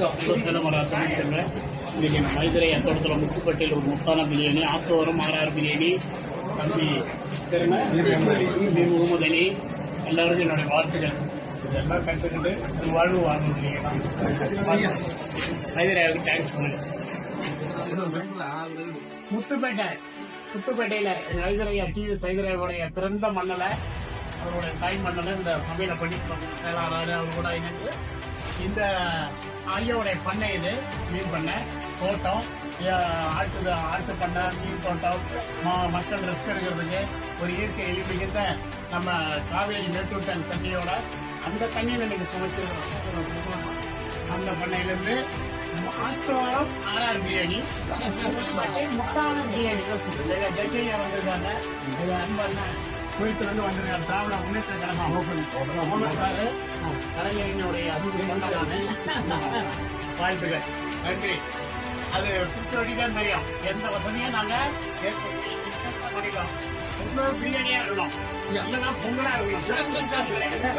வணக்கம். சேலம் சொல்கிறேன் இன்றைக்கி நம்ம மதுரை தோட்டத்தில் முத்துப்பட்டியில் ஒரு முத்தான பிரியாணி ஆத்தோரம் ஆறாறு பிரியாணி. தம்பி பி முகமது அலி. எல்லாருக்கும் என்னுடைய வாழ்த்துக்கள். இதெல்லாம் கற்றுக்கிட்டு ஒரு வாழ்வு வாழ்ந்துருக்கீங்க மதுரையாவுக்கு தேங்க்ஸ் பண்ணுங்க முத்துப்பேட்டை முத்துப்பேட்டையில் ஹைதரையா டிவி சைதரையாவுடைய பிறந்த மண்ணில் அவருடைய தாய் மண்ணில் இந்த சமையலை பண்ணி செயலாளர் அவர் கூட இணைந்து. இந்த ஐயாவுடைய பண்ணை இது மீன் பண்ணை. தோட்டம் ஆட்டு ஆட்டு பண்ணை மீன் தோட்டம். மக்கள் ரெஸ்ட் எடுக்கிறதுக்கு ஒரு இயற்கை எளிமிகுந்த நம்ம காவேரி மேட்டூர் தண்ணியோட அந்த தண்ணியில் இன்னைக்கு சமைச்சிருக்கோம் அந்த பண்ணையிலேருந்து ஆத்தோரம் ஆர்ஆர் பிரியாணி. முட்டான பிரியாணி. ஜட்ஜையா வந்திருக்காங்க. இது அன்பண்ண குவைத்திலிருந்து வந்திருக்காரு திராவிட முன்னேற்ற கழகம் ஓமக்காரு கலைஞரினுடைய அன்பு கொண்டதானே வாழ்த்துகள் நன்றி. அது குற்றவடி தான் தெரியும் எந்த வசதியும் நாங்க ரொம்ப பிரியாணியா இருக்கணும் இல்லைன்னா பொங்கலா இருக்கணும்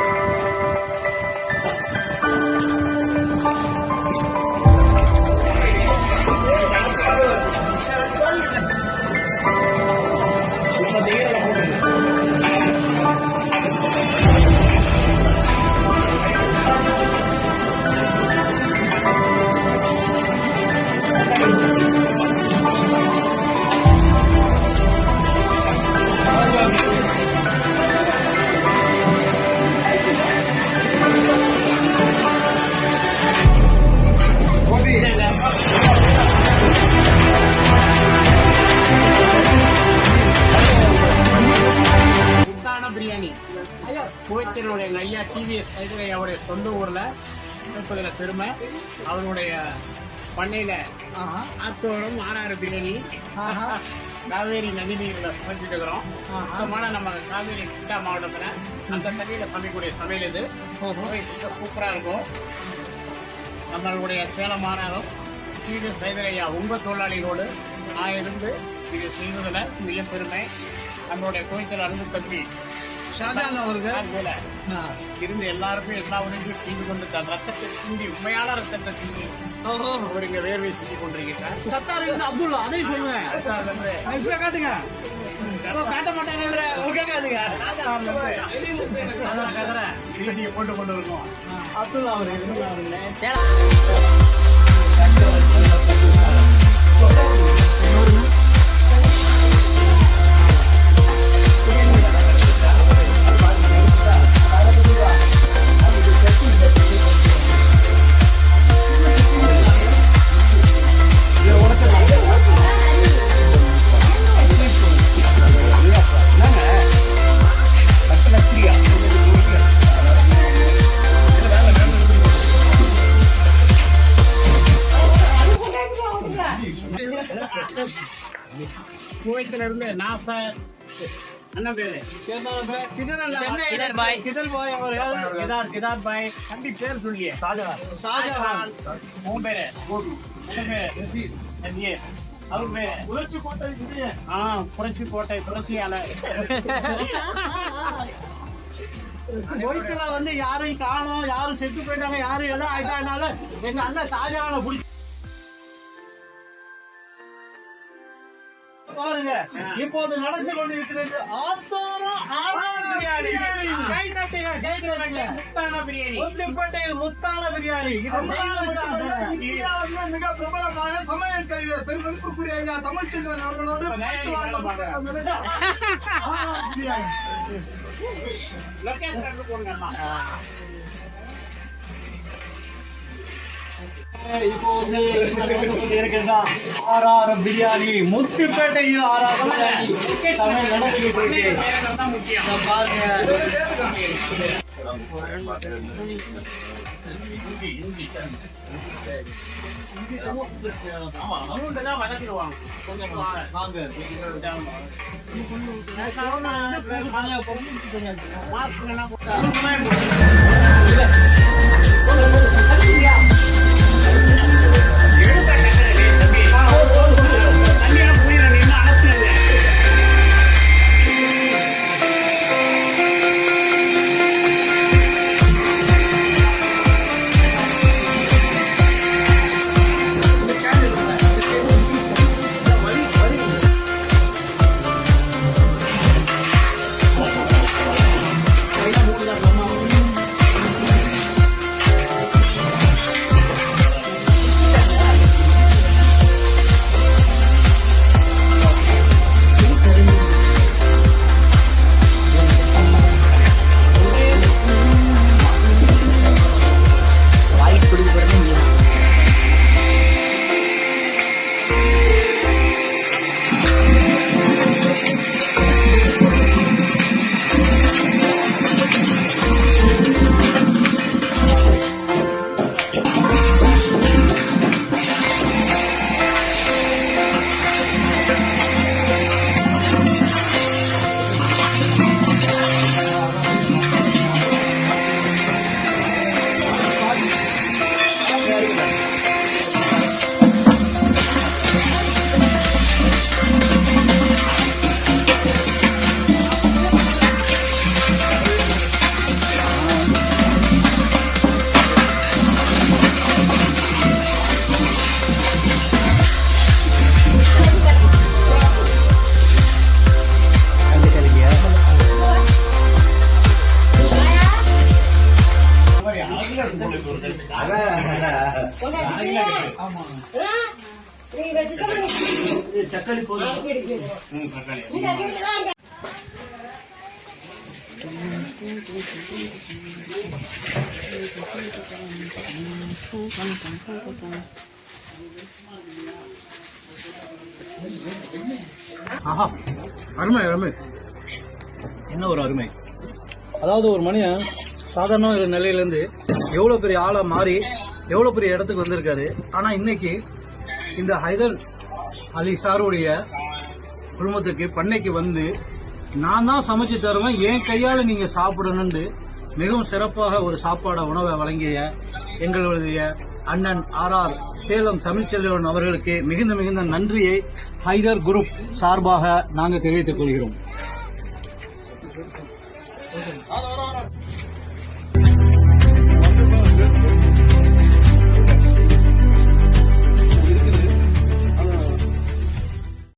எங்க ஐயா டிவிஎஸ் அவருடைய சொந்த ஊர்ல இருப்பதுல பெருமை. அவருடைய பண்ணையில ஆத்தோரம் ஆறாறு பிரியாணி காவேரி நதி நீர்ல சமைச்சிட்டு இருக்கிறோம் சுத்தமான நம்ம காவேரி கிட்டா மாவட்டத்துல அந்த தண்ணியில பண்ணக்கூடிய சமையல் இது. சூப்பரா இருக்கும். நம்மளுடைய சேலம் ஆறாரம் டிவிஎஸ் ஐயா உங்க தொழிலாளிகளோடு நான் இருந்து இது செய்வதில் மிக பெருமை. நம்மளுடைய கோயத்தில் அன்பு தம்பி ஷாஜான் அவர்கள். இருந்து எல்லாருக்கும் எல்லா உதவியும் செய்து கொண்டு ரத்தத்தை சிந்தி உண்மையான ரத்தத்தை சிந்தி அவர் இங்க வேர்வை சிந்தி கொண்டிருக்கிறார். கத்தார் இருந்து அப்துல்லா அதையும் சொல்லுவேன். காட்டுங்க. காட்ட மாட்டாங்க செய்தியை போட்டு கொண்டு இருக்கோம் அப்துல்லா அவரு அவர்களே. அவர்கள் கிதார் கிதார் பாய். தம்பி பேர் சொல்லியே. ஷாஜஹான் உன் பேரு? பேரு. அவர் பேரு? உழைச்சி கோட்டை ஆ புரட்சி கோட்டை புரட்சியாளர் வந்து யாரையும் காணோம் யாரும் செத்து போயிட்டாங்க யாரும் எல்லாம் ஆயிட்டாங்கனால எங்க அண்ணன் ஷாஜஹானை பிடிச்சி பாருங்க. இப்போது நடந்து கொண்டிருக்கிறது ஆத்தோரம் முத்துப்பேட்டையில் முத்தான பிரியாணி. இது மிக பிரபலமான சமையல் கலைஞர் பெருமதிப்புக்குரிய ஐயா தமிழ்ச்செல்வன் அவர்களோடு பிரியாணி. லொகேஷன் ரெண்டு போடுங்கம்மா இப்போது இருக்கின்ற ஆறாறு பிரியாணி முத்துப்பேட்டையில் ஆறாறு பிரியாணி சமையல் நடந்துகிட்டு இருக்கு செய்யறது தான் முக்கியம் இதை பாருங்க தக்காளி போதும். ஆஹா அருமை அருமை. என்ன ஒரு அருமை? அதாவது ஒரு மனிதன் சாதாரண ஒரு நிலையிலேருந்து எவ்வளோ பெரிய ஆளா மாறி எவ்வளோ பெரிய இடத்துக்கு வந்திருக்காரு. ஆனால் இன்னைக்கு இந்த ஹைதர் அலி சாருடைய குடும்பத்துக்கு பண்ணைக்கு வந்து நான் தான் சமைச்சு தருவேன் என் கையால் நீங்கள் சாப்பிடணும்னு மிகவும் சிறப்பாக ஒரு சாப்பாட உணவை வழங்கிய எங்களுடைய அண்ணன் ஆர் ஆர் சேலம் தமிழ்ச்செல்வன் அவர்களுக்கு மிகுந்த மிகுந்த நன்றியை ஹைதர் குரூப் சார்பாக நாங்கள் தெரிவித்துக் கொள்கிறோம்.